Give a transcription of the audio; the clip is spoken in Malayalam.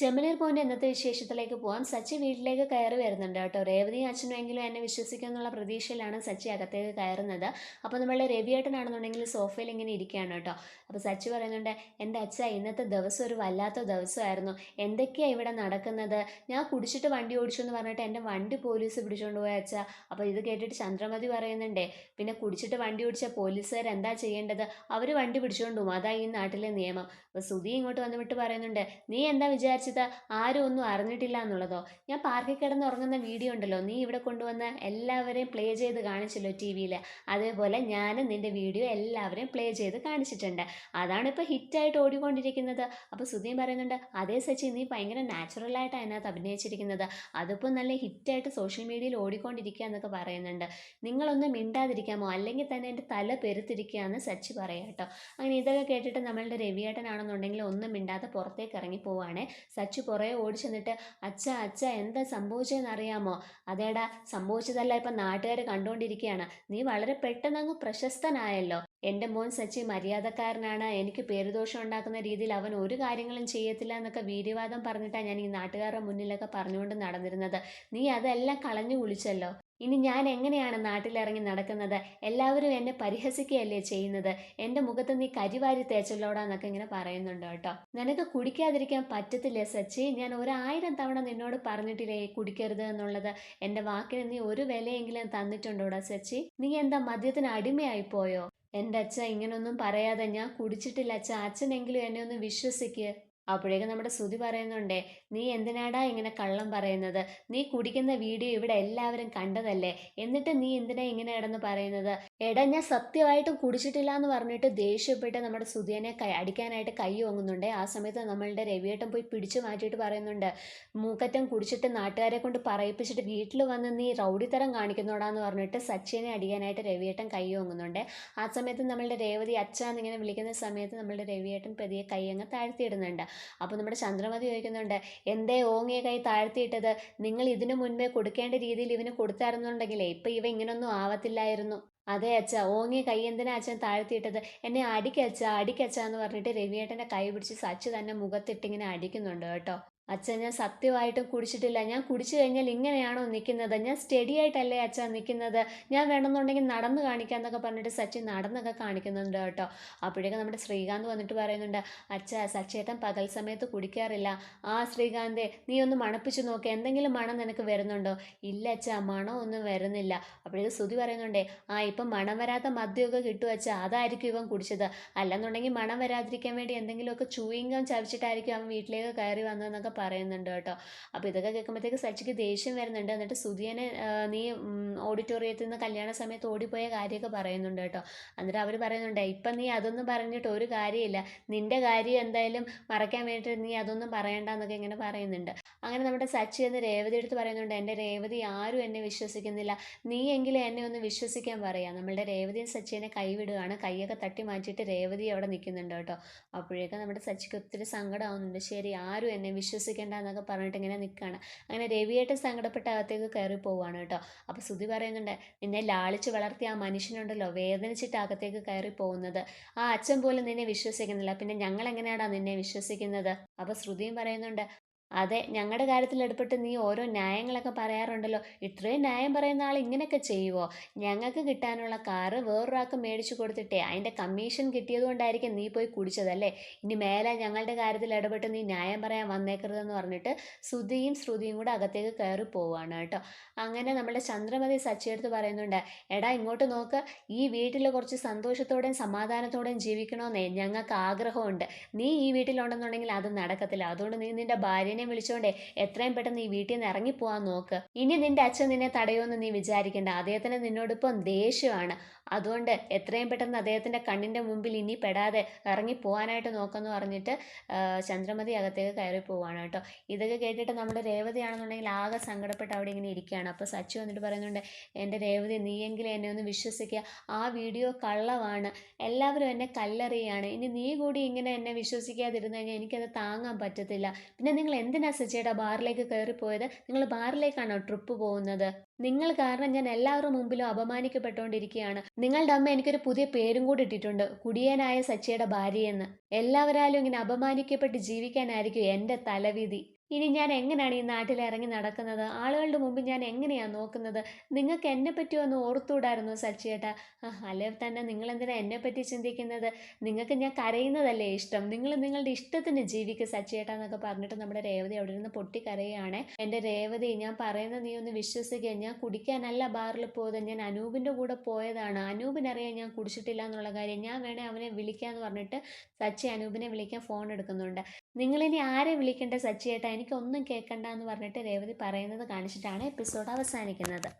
ചെമ്മനീർ പോയിന്റ് ഇന്നത്തെ വിശേഷത്തിലേക്ക് പോവാം. സച്ചി വീട്ടിലേക്ക് കയറി വരുന്നുണ്ട് കേട്ടോ. രേവതി അച്ഛനുമെങ്കിലും എന്നെ വിശ്വസിക്കും എന്നുള്ള പ്രതീക്ഷയിലാണ് സച്ചി അകത്തേക്ക് കയറുന്നത്. അപ്പോൾ നമ്മളുടെ രവിയേട്ടനാണെന്നുണ്ടെങ്കിൽ സോഫയിൽ ഇങ്ങനെ ഇരിക്കുകയാണ് കേട്ടോ. അപ്പോൾ സച്ചി പറയുന്നുണ്ട് എന്റെ അച്ഛ ഇന്നത്തെ ദിവസം ഒരു വല്ലാത്ത ദിവസമായിരുന്നു. എന്തൊക്കെയാണ് ഇവിടെ നടക്കുന്നത്? ഞാൻ കുടിച്ചിട്ട് വണ്ടി ഓടിച്ചു എന്ന് പറഞ്ഞിട്ട് എന്റെ വണ്ടി പോലീസ് പിടിച്ചുകൊണ്ട് പോയ അച്ഛ. അപ്പോൾ ഇത് കേട്ടിട്ട് ചന്ദ്രമതി പറയുന്നുണ്ടേ പിന്നെ കുടിച്ചിട്ട് വണ്ടി ഓടിച്ച പോലീസുകാർ എന്താ ചെയ്യേണ്ടത്? അവർ വണ്ടി പിടിച്ചുകൊണ്ട് പോകും ഈ നാട്ടിലെ നിയമം. അപ്പോൾ സുധി ഇങ്ങോട്ട് വന്നിട്ട് പറയുന്നുണ്ട് നീ എന്താ വിചാരിച്ചത്? ആരും ഒന്നും അറിഞ്ഞിട്ടില്ല എന്നുള്ളതോ? ഞാൻ പാർക്കിൽ കിടന്ന് ഉറങ്ങുന്ന വീഡിയോ ഉണ്ടല്ലോ നീ ഇവിടെ കൊണ്ടുവന്ന് എല്ലാവരെയും പ്ലേ ചെയ്ത് കാണിച്ചല്ലോ ടി വിയിൽ അതേപോലെ ഞാനും നിന്റെ വീഡിയോ എല്ലാവരെയും പ്ലേ ചെയ്ത് കാണിച്ചിട്ടുണ്ട്. അതാണ് ഇപ്പോൾ ഹിറ്റായിട്ട് ഓടിക്കൊണ്ടിരിക്കുന്നത്. അപ്പോൾ സുധീൻ പറയുന്നുണ്ട് അതേ സച്ചി നീ ഭയങ്കര നാച്ചുറലായിട്ടാണ് അതിനകത്ത് അഭിനയിച്ചിരിക്കുന്നത്. അതിപ്പോൾ നല്ല ഹിറ്റായിട്ട് സോഷ്യൽ മീഡിയയിൽ ഓടിക്കൊണ്ടിരിക്കുക എന്നൊക്കെ പറയുന്നുണ്ട്. നിങ്ങളൊന്ന് മിണ്ടാതിരിക്കാമോ? അല്ലെങ്കിൽ തന്നെ എന്റെ തല പെരുത്തിരിക്കുകയെന്ന് സച്ചി പറയാം കേട്ടോ. അങ്ങനെ ഇതൊക്കെ കേട്ടിട്ട് നമ്മളുടെ രവിയേട്ടനാണെന്നുണ്ടെങ്കിൽ ഒന്നും മിണ്ടാതെ പുറത്തേക്ക് ഇറങ്ങി പോവാണേ. സച്ചു പുറകെ ഓടി ചെന്നിട്ട് അച്ഛ അച്ഛ എന്താ സംഭവിച്ചതെന്ന് അറിയാമോ അതേടാ സംഭവിച്ചതല്ല ഇപ്പം നാട്ടുകാർ കണ്ടുകൊണ്ടിരിക്കുകയാണ് നീ വളരെ പെട്ടെന്ന് അങ്ങ് പ്രശസ്തനായല്ലോ. എന്റെ മോൻ സച്ചി മര്യാദക്കാരനാണ്. എനിക്ക് പേരുദോഷം ഉണ്ടാക്കുന്ന രീതിയിൽ അവൻ ഒരു കാര്യങ്ങളും ചെയ്യത്തില്ല എന്നൊക്കെ വീര്യവാദം പറഞ്ഞിട്ടാണ് ഞാൻ ഈ നാട്ടുകാരുടെ മുന്നിലൊക്കെ പറഞ്ഞുകൊണ്ട് നടന്നിരുന്നത്. നീ അതെല്ലാം കളഞ്ഞു കുളിച്ചല്ലോ. ഇനി ഞാൻ എങ്ങനെയാണ് നാട്ടിലിറങ്ങി നടക്കുന്നത്? എല്ലാവരും എന്നെ പരിഹസിക്കുകയല്ലേ ചെയ്യുന്നത്? എന്റെ മുഖത്ത് നീ കരിവാരി തേച്ചല്ലോടാന്നൊക്കെ ഇങ്ങനെ പറയുന്നുണ്ട് കേട്ടോ. നിനക്ക് കുടിക്കാതിരിക്കാൻ പറ്റത്തില്ലേ സച്ചി? ഞാൻ ഒരായിരം തവണ നിന്നോട് പറഞ്ഞിട്ടില്ലേ കുടിക്കരുത് എന്നുള്ളത്? എന്റെ വാക്കിന് നീ ഒരു വിലയെങ്കിലും തന്നിട്ടുണ്ടോടാ സച്ചി? നീ എന്താ മദ്യത്തിന് അടിമയായി പോയോ? എന്റെ അച്ഛ ഇങ്ങനൊന്നും പറയാതെ ഞാൻ കുടിച്ചിട്ടില്ല അച്ഛ. അച്ഛനെങ്കിലും എന്നെ ഒന്ന് വിശ്വസിക്ക്. അപ്പോഴേക്കും നമ്മുടെ ശ്രുതി പറയുന്നുണ്ടേ നീ എന്തിനാടാ ഇങ്ങനെ കള്ളം പറയുന്നത്? നീ കുടിക്കുന്ന വീഡിയോ ഇവിടെ എല്ലാവരും കണ്ടതല്ലേ? എന്നിട്ട് നീ എന്തിനാ ഇങ്ങനെ കിടന്ന് പറയുന്നത്? എടാ ഞാൻ സത്യമായിട്ടും കുടിച്ചിട്ടില്ല എന്ന് പറഞ്ഞിട്ട് ദേഷ്യപ്പെട്ട് നമ്മുടെ സുധിയനെ കൈ അടിക്കാനായിട്ട് കൈ ഓങ്ങുന്നുണ്ട്. ആ സമയത്ത് നമ്മളുടെ രവിയേട്ടൻ പോയി പിടിച്ചു മാറ്റിയിട്ട് പറയുന്നുണ്ട് മൂക്കറ്റം കുടിച്ചിട്ട് നാട്ടുകാരെ കൊണ്ട് പറയിപ്പിച്ചിട്ട് വീട്ടിൽ വന്ന് നീ റൗഡിത്തരം കാണിക്കുന്നോടാന്ന് പറഞ്ഞിട്ട് സച്ചിനെ അടിക്കാനായിട്ട് രവിയേട്ടൻ കൈ ഓങ്ങുന്നുണ്ട്. ആ സമയത്ത് നമ്മളുടെ രേവതി അച്ഛാന്ന് ഇങ്ങനെ വിളിക്കുന്ന സമയത്ത് നമ്മളുടെ രവിയേട്ടൻ പ്രതിയെ കൈ അങ്ങ് താഴ്ത്തിയിടുന്നുണ്ട്. അപ്പോൾ നമ്മുടെ ചന്ദ്രമതി ചോദിക്കുന്നുണ്ട് എന്തേ ഓങ്ങിയ കൈ താഴ്ത്തിയിട്ടത്? നിങ്ങൾ ഇതിനു മുൻപേ കൊടുക്കേണ്ട രീതിയിൽ ഇവന് കൊടുത്തായിരുന്നുണ്ടെങ്കിലേ ഇപ്പം ഇവ ഇങ്ങനൊന്നും ആവത്തില്ലായിരുന്നു. അതെ അച്ഛ. ഓങ്ങിയ കൈ എന്തിനാ അച്ഛൻ താഴ്ത്തിയിട്ടത്? എന്നെ അടിക്കച്ച അടിക്കച്ച എന്ന് പറഞ്ഞിട്ട് രവിയേട്ടന്റെ കൈ പിടിച്ച് സച്ച് തന്നെ മുഖത്തിട്ടിങ്ങനെ അടിക്കുന്നുണ്ട് കേട്ടോ. അച്ഛൻ ഞാൻ സത്യമായിട്ടും കുടിച്ചിട്ടില്ല. ഞാൻ കുടിച്ചു കഴിഞ്ഞാൽ ഇങ്ങനെയാണോ നിൽക്കുന്നത്? ഞാൻ സ്റ്റഡി ആയിട്ടല്ലേ അച്ഛൻ നിൽക്കുന്നത്? ഞാൻ വേണമെന്നുണ്ടെങ്കിൽ നടന്ന് കാണിക്കാന്നൊക്കെ പറഞ്ഞിട്ട് സച്ചിൻ നടന്നൊക്കെ കാണിക്കുന്നുണ്ട് കേട്ടോ. അപ്പോഴേക്കും നമ്മുടെ ശ്രീകാന്ത് വന്നിട്ട് പറയുന്നുണ്ട് അച്ഛ സച്ചേട്ടൻ പകൽ സമയത്ത് കുടിക്കാറില്ല. ആ ശ്രീകാന്തേ നീ ഒന്ന് മണപ്പിച്ച് നോക്ക്. എന്തെങ്കിലും മണം നിനക്ക് വരുന്നുണ്ടോ? ഇല്ല അച്ഛ മണം ഒന്നും വരുന്നില്ല. അപ്പോഴേക്കും ശ്രുതി പറയുന്നുണ്ടേ ആ ഇപ്പം മണം വരാത്ത മദ്യമൊക്കെ കിട്ടും അച്ഛ. അതായിരിക്കും ഇവൻ കുടിച്ചത്. അല്ലെന്നുണ്ടെങ്കിൽ മണം വരാതിരിക്കാൻ വേണ്ടി എന്തെങ്കിലുമൊക്കെ ചൂയിങ്കം ചവച്ചിട്ടായിരിക്കും അവൻ വീട്ടിലേക്ക് കയറി വന്നതെന്നൊക്കെ പറയുന്നുണ്ട് കേട്ടോ. അപ്പോൾ ഇതൊക്കെ കേൾക്കുമ്പോഴത്തേക്ക് സച്ചിക്ക് ദേഷ്യം വരുന്നുണ്ട്. എന്നിട്ട് സുധിയനെ നീ ഓഡിറ്റോറിയത്തിൽ നിന്ന് കല്യാണ സമയത്ത് ഓടിപ്പോയ കാര്യമൊക്കെ പറയുന്നുണ്ട് കേട്ടോ. എന്നിട്ട് അവർ പറയുന്നുണ്ട് ഇപ്പം നീ അതൊന്നും പറഞ്ഞിട്ട് ഒരു കാര്യമില്ല. നിന്റെ കാര്യം എന്തായാലും മറയ്ക്കാൻ വേണ്ടിയിട്ട് നീ അതൊന്നും പറയണ്ട എന്നൊക്കെ ഇങ്ങനെ പറയുന്നുണ്ട്. അങ്ങനെ നമ്മുടെ സച്ചി എന്ന് രേവതി എടുത്ത് പറയുന്നുണ്ട് എന്റെ രേവതി ആരും എന്നെ വിശ്വസിക്കുന്നില്ല. നീ എങ്കിലും എന്നെ ഒന്ന് വിശ്വസിക്കാൻ പറയാം. നമ്മളുടെ രേവതിയും സച്ചിനെ കൈവിടുകയാണ്. കൈയൊക്കെ തട്ടി മാറ്റിയിട്ട് രേവതി അവിടെ നിൽക്കുന്നുണ്ട് കേട്ടോ. അപ്പോഴേക്കും നമ്മുടെ സച്ചിക്ക് ഒത്തിരി സങ്കടമാവുന്നുണ്ട്. ശരി ആരും എന്നെ വിശ്വസിക്കേണ്ട എന്നൊക്കെ പറഞ്ഞിട്ട് ഇങ്ങനെ നിൽക്കുകയാണ് അങ്ങനെ രവിയായിട്ട് സങ്കടപ്പെട്ട അകത്തേക്ക് കയറി പോവാണ് കേട്ടോ. അപ്പോൾ സുധി പറയുന്നുണ്ട് നിന്നെ ലാളിച്ച് വളർത്തിയ ആ മനുഷ്യനുണ്ടല്ലോ വേദനിച്ചിട്ട് അകത്തേക്ക് കയറി പോകുന്നത്. ആ അച്ഛൻ പോലും നിന്നെ വിശ്വസിക്കുന്നില്ല. പിന്നെ ഞങ്ങൾ എങ്ങനെയാടാ നിന്നെ വിശ്വസിക്കുന്നത്? അപ്പോൾ ശ്രുതിയും പറയുന്നുണ്ട് അതെ ഞങ്ങളുടെ കാര്യത്തിൽ ഇടപെട്ട് നീ ഓരോ ന്യായങ്ങളൊക്കെ പറയാറുണ്ടല്ലോ. ഇത്രയും ന്യായം പറയുന്ന ആൾ ഇങ്ങനെയൊക്കെ ചെയ്യുവോ? ഞങ്ങൾക്ക് കിട്ടാനുള്ള കാറ് വേറൊരാൾക്ക് മേടിച്ചു കൊടുത്തിട്ടേ അതിന്റെ കമ്മീഷൻ കിട്ടിയതുകൊണ്ടായിരിക്കും നീ പോയി കുടിച്ചതല്ലേ? ഇനി മേലെ ഞങ്ങളുടെ കാര്യത്തിൽ ഇടപെട്ട് നീ ന്യായം പറയാൻ വന്നേക്കരുതെന്ന് പറഞ്ഞിട്ട് ശ്രുതിയും ശ്രുതിയും കൂടെ അകത്തേക്ക് കയറി പോവുകയാണ് കേട്ടോ. അങ്ങനെ നമ്മുടെ ചന്ദ്രമതി സച്ചിയെടുത്ത് പറയുന്നുണ്ട് എടാ ഇങ്ങോട്ട് നോക്ക്. ഈ വീട്ടിൽ കുറച്ച് സന്തോഷത്തോടെയും സമാധാനത്തോടെയും ജീവിക്കണമെന്നേ ഞങ്ങൾക്ക് ആഗ്രഹമുണ്ട്. നീ ഈ വീട്ടിലുണ്ടെന്നുണ്ടെങ്കിൽ അത് നടക്കത്തില്ല. അതുകൊണ്ട് നീ നിന്റെ ഭാര്യനെ വിളിച്ചോണ്ടേ എത്രയും പെട്ടെന്ന് ഈ വീട്ടിൽ നിന്ന് ഇറങ്ങിപ്പോവാൻ നോക്ക്. ഇനി നിന്റെ അച്ഛൻ നിന്നെ തടയുമെന്ന് നീ വിചാരിക്കേണ്ട. അദ്ദേഹത്തിന് നിന്നോടൊപ്പം ദേഷ്യമാണ്. അതുകൊണ്ട് എത്രയും പെട്ടെന്ന് അദ്ദേഹത്തിന്റെ കണ്ണിന്റെ മുമ്പിൽ ഇനി പെടാതെ ഇറങ്ങി പോകാനായിട്ട് നോക്കെന്ന് പറഞ്ഞിട്ട് ചന്ദ്രമതി അകത്തേക്ക് കയറി പോവാണ് കേട്ടോ. ഇതൊക്കെ കേട്ടിട്ട് നമ്മുടെ രേവതിയാണെന്നുണ്ടെങ്കിൽ ആകെ സങ്കടപ്പെട്ട് അവിടെ ഇങ്ങനെ ഇരിക്കുകയാണ്. അപ്പോൾ സച്ചു വന്നിട്ട് പറയുന്നുണ്ട് എന്റെ രേവതി നീയെങ്കിലും എന്നെ ഒന്ന് വിശ്വസിക്കുക. ആ വീഡിയോ കള്ളമാണ് എല്ലാവരും എന്നെ കല്ലെറിയാണ് ഇനി നീ കൂടി ഇങ്ങനെ എന്നെ വിശ്വസിക്കാതിരുന്നു കഴിഞ്ഞാൽ എനിക്കത് താങ്ങാൻ പറ്റത്തില്ല. പിന്നെ നിങ്ങൾ എന്തിനാ സച്ചിയേട്ടാ ബാറിലേക്ക് കയറി കയറിപ്പോയത്? നിങ്ങൾ ബാറിലേക്കാണോ ട്രിപ്പ് പോകുന്നത്? നിങ്ങൾ കാരണം ഞാൻ എല്ലാവരുടെ മുമ്പിലും അപമാനിക്കപ്പെട്ടുകൊണ്ടിരിക്കുകയാണ്. നിങ്ങളുടെ അമ്മ എനിക്കൊരു പുതിയ പേരും കൂടി ഇട്ടിട്ടുണ്ട് കുടിയനായ സച്ചിയുടെ ഭാര്യയെന്ന്. എല്ലാവരാലും ഇങ്ങനെ അപമാനിക്കപ്പെട്ട് ജീവിക്കാനായിരിക്കും എന്റെ തലവിധി. ഇനി ഞാൻ എങ്ങനെയാണ് ഈ നാട്ടിൽ ഇറങ്ങി നടക്കുന്നത്? ആളുകളുടെ മുമ്പിൽ ഞാൻ എങ്ങനെയാണ് നോക്കുന്നത്? നിങ്ങൾക്ക് എന്നെ പറ്റി ഒന്ന് ഓർത്തുകൂടായിരുന്നു സച്ചിയേട്ടാ അല്ലെ തന്നെ നിങ്ങൾ എന്തിനാ എന്നെ പറ്റി ചിന്തിക്കുന്നത്? നിങ്ങൾക്ക് ഞാൻ കരയുന്നതല്ലേ ഇഷ്ടം. നിങ്ങൾ നിങ്ങളുടെ ഇഷ്ടത്തിന് ജീവിക്കുക സച്ചിയേട്ടാ എന്നൊക്കെ പറഞ്ഞിട്ട് നമ്മുടെ രേവതി അവിടെ നിന്ന് പൊട്ടിക്കരയുകയാണ്. എന്റെ രേവതി ഞാൻ പറയുന്നത് നീ ഒന്ന് വിശ്വസിക്കുക. ഞാൻ കുടിക്കാനല്ല ബാറിൽ പോയത്. ഞാൻ അനൂപിന്റെ കൂടെ പോയതാണ്. അനൂപിനറിയാൻ ഞാൻ കുടിച്ചിട്ടില്ല എന്നുള്ള കാര്യം. ഞാൻ വേണേൽ അവനെ വിളിക്കാമെന്ന് പറഞ്ഞിട്ട് സച്ചി അനൂപിനെ വിളിക്കാൻ ഫോൺ എടുക്കുന്നുണ്ട്. നിങ്ങളിനി ആരെ വിളിക്കേണ്ട സച്ചിയേട്ടാ? എനിക്കൊന്നും കേൾക്കണ്ട എന്ന് പറഞ്ഞിട്ട് രേവതി പറയുന്നത് കാണിച്ചിട്ടാണ് എപ്പിസോഡ് അവസാനിക്കുന്നത്.